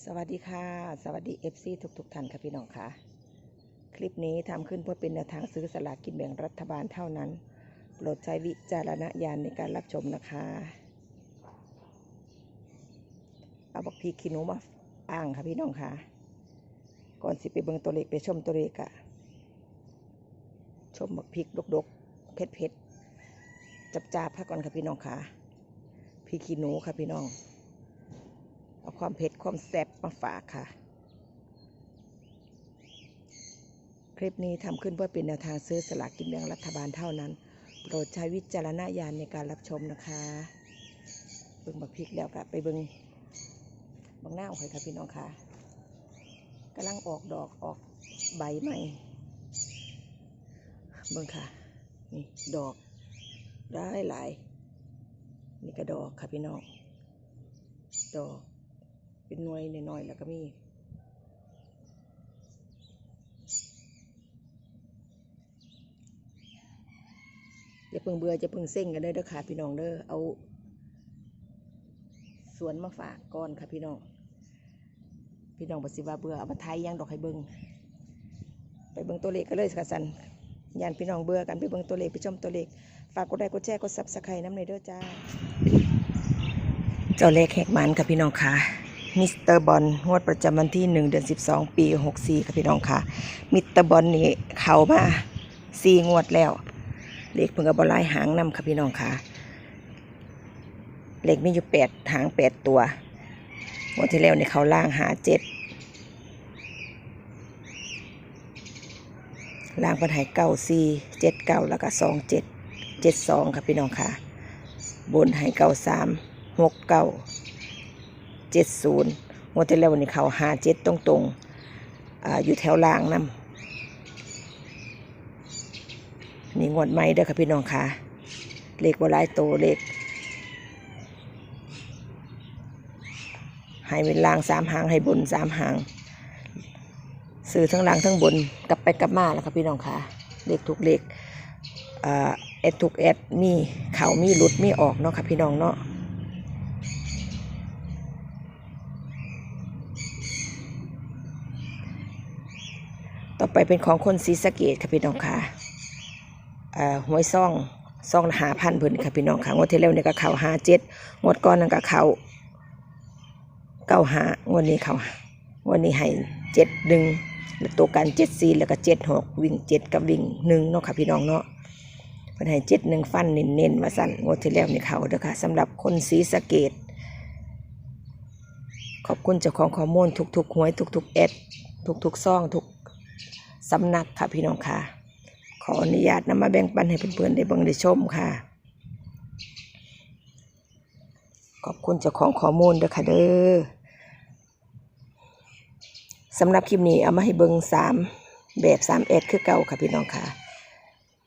สวัสดีค่ะ สวัสดี FC ทุกทุกๆท่านค่ะพี่น้องค่ะ คลิปนี้ทำขึ้นเพื่อเป็นแนวทางซื้อสลากกินแบ่งรัฐบาลเท่านั้น โปรดใช้วิจารณญาณในการรับชมนะคะ เอาบักพีคิโนมาอ้างค่ะพี่น้องค่ะ ก่อนสิไปเบิ่งตัวเลขไปชมตัวเลขอะชมบักพริกดกๆเผ็ดเผ็ดๆจับจาบๆค่ะก่อนค่ะพี่น้องค่ะพริกขี้หนูค่ะพี่น้อง เอาความเผ็ดความแซ่บมาฝากค่ะ คลิปนี้ทำขึ้นเพื่อเป็นแนวทางซื้อสลากกินแบ่งรัฐบาลเท่านั้น โปรดใช้วิจารณญาณในการรับชมนะคะเบิ่งบักพริกแล้วก็ไปเบิ่งบางหน้าของใครค่ะพี่น้องค่ะกำลังออกดอกออกใบใหม่ เบิ่งค่ะ นี่ดอกได้หลายนี่ก็ดอกค่ะพี่น้อง ดอก เป็นหน่วยน้อยๆแล้วก็มีอย่าเพิ่งเบื่อจะเพิ่งเส้งกันเด้อเด้อค่ะพี่น้องเด้อเอา สวนมาฝากก่อนค่ะพี่น้อง พี่น้องบสิว่าเบื่อเอามาไทยยังดอกให้เบิงไปเบิ้งตัวเลขกันเลยค่ะสันยานพี่น้องเบื่อกันไปเบิ้งตัวเลขไปชมตัวเลขฝากกดไลค์กดแชร์กดซับสไครต์น้ำในยเด้อจ้าเจ้าเลขแหกมันค่ะพี่น้องค่ะ มิสเตอร์บอลงวดประจำวันที่ 1 เดือน 12 ปี 64 ค่ะพี่น้องค่ะ มิสเตอร์บอลนี่เขามาสี่งวดแล้ว เลขเพิ่งกับบอลายหางนำค่ะพี่น้องค่ะ เลขมีอยู่แปดหางแปดตัวงวดที่แล้วในเขาล่างหาเจ็ดล่างปัญหายเก้าสี่เจ็ดเก้าแล้วก็สองเจ็ดเจ็ดสองค่ะพี่น้องค่ะ บนให้เก้าสามหกเก้า เจ็ดศูนย์งวดที่แล้วนี่เขาหาเจ็ดตรงตรงออยู่แถวล่างนำนี่งวดใหม่เด้อค่ะพี่น้องค่ะ เลขบหลายโตเลขให้เป็นล่างสามหางให้บนสามหางซื้อทั้งล่างทั้งบนกลับไปกลับมาแล้วค่ะพี่น้องค่ะ เลขทุกเลขเอ่าแอดทุกแอดมีเขามีหลุดมีออกเนาะค่ะพี่น้องเนาะ ต่อไปเป็นของคนศรีสะเกดค่ะพี่น้องค่ะเอ่อหวยซ่องซ่องหาพันเพิ่นค่ะพี่น้องค่ะงวดที่แล้วเนี่ยก็เขาหาเจ็ดงวดก่อนนั่นก็เขาเก้าหางวดนี้เขางวดนี้ให้เจ็ดหนึ่งตัวกันเจ็ดสี่แล้วก็เจ็ดหกวิ่งเจ็ดกับวิ่งหนึ่งเนาะค่ะพี่น้องเนาะเพิ่นให้เจ็ดหนึ่งฟันเน้นๆมาสั่นงวดที่แล้วนี่เขาเด้อค่ะสำหรับคนศรีสะเกดขอบคุณเจ้าของข้อมูลทุกๆหวยทุกๆแอดทุกๆซ่องทุก สำนักค่ะพี่น้องค่ะ ขออนุญาตนำมาแบ่งปันให้เพื่อนๆได้บิ่งได้ชมค่ะ ขอบคุณเจ้าของข้อมูลเด้อค่ะเด้อสำหรับคลิปนี้เอามาให้เบิ่งสามแบบสามเอ็ดคือเก่าค่ะพี่น้องค่ะ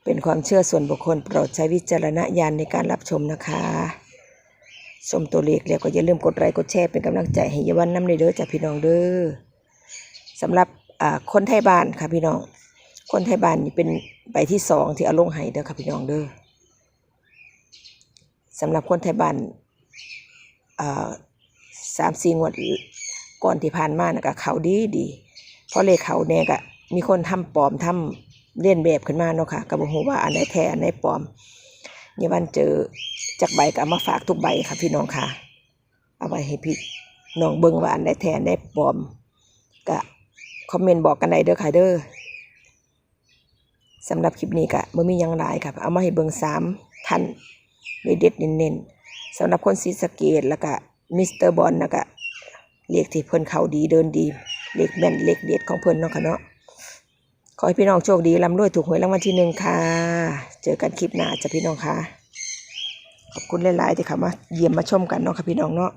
เป็นความเชื่อส่วนบุคคลโปรดใช้วิจารณญาณในการรับชมนะคะ ชมตัวเลขแล้วก็อย่าลืมกดไลค์กดแชร์เป็นกำลังใจให้เยาวันน้ำในเด้อจ้ะพี่น้องเด้อสำหรับ คนไทยบ้านค่ะพี่น้อง คนไทยบ้านนี่เป็นใบที่สองที่เอาลงให้เด้อค่ะพี่น้องเด้อสำหรับคนไทยบ้านสามสี่งวดก่อนที่ผ่านมานะก็เขาดีดีเพราะเลขเขาเนี่ยก็มีคนทำปลอมทำเลียนแบบขึ้นมาเนาะค่ะก็บ่ฮู้ว่าอันไหนแท้อันไหนปลอมนี่วันเจอจากใบก็เอามาฝากทุกใบค่ะพี่น้องค่ะ เอาไว้ให้พี่น้องเบิ่งว่าอันไหนแท้อันไหนปลอมก็ คอมเมนต์บอกกันได้เด้อค่ะเด้อสำหรับคลิปนี้ก็บ่มียังหลายค่ะ เอามาให้เบิ่งสามท่านเด็ดเน้นๆสำหรับคนศรีสเกดแล้วก็มิสเตอร์บอลแล้วก็เลขที่เพิ่นเขาดีเดินดี เลขแม่นเลขเด็ดของเพิ่นเนาะค่ะเนาะขอให้พี่น้องโชคดีร่ำรวยถูกหวยรางวัลที่หนึ่งค่ะ เจอกันคลิปหน้าจ้ะพี่น้องค่ะ ขอบคุณหลาย ๆ ที่เข้ามาเยี่ยมมาชมกันเนาะค่ะพี่น้องเนาะ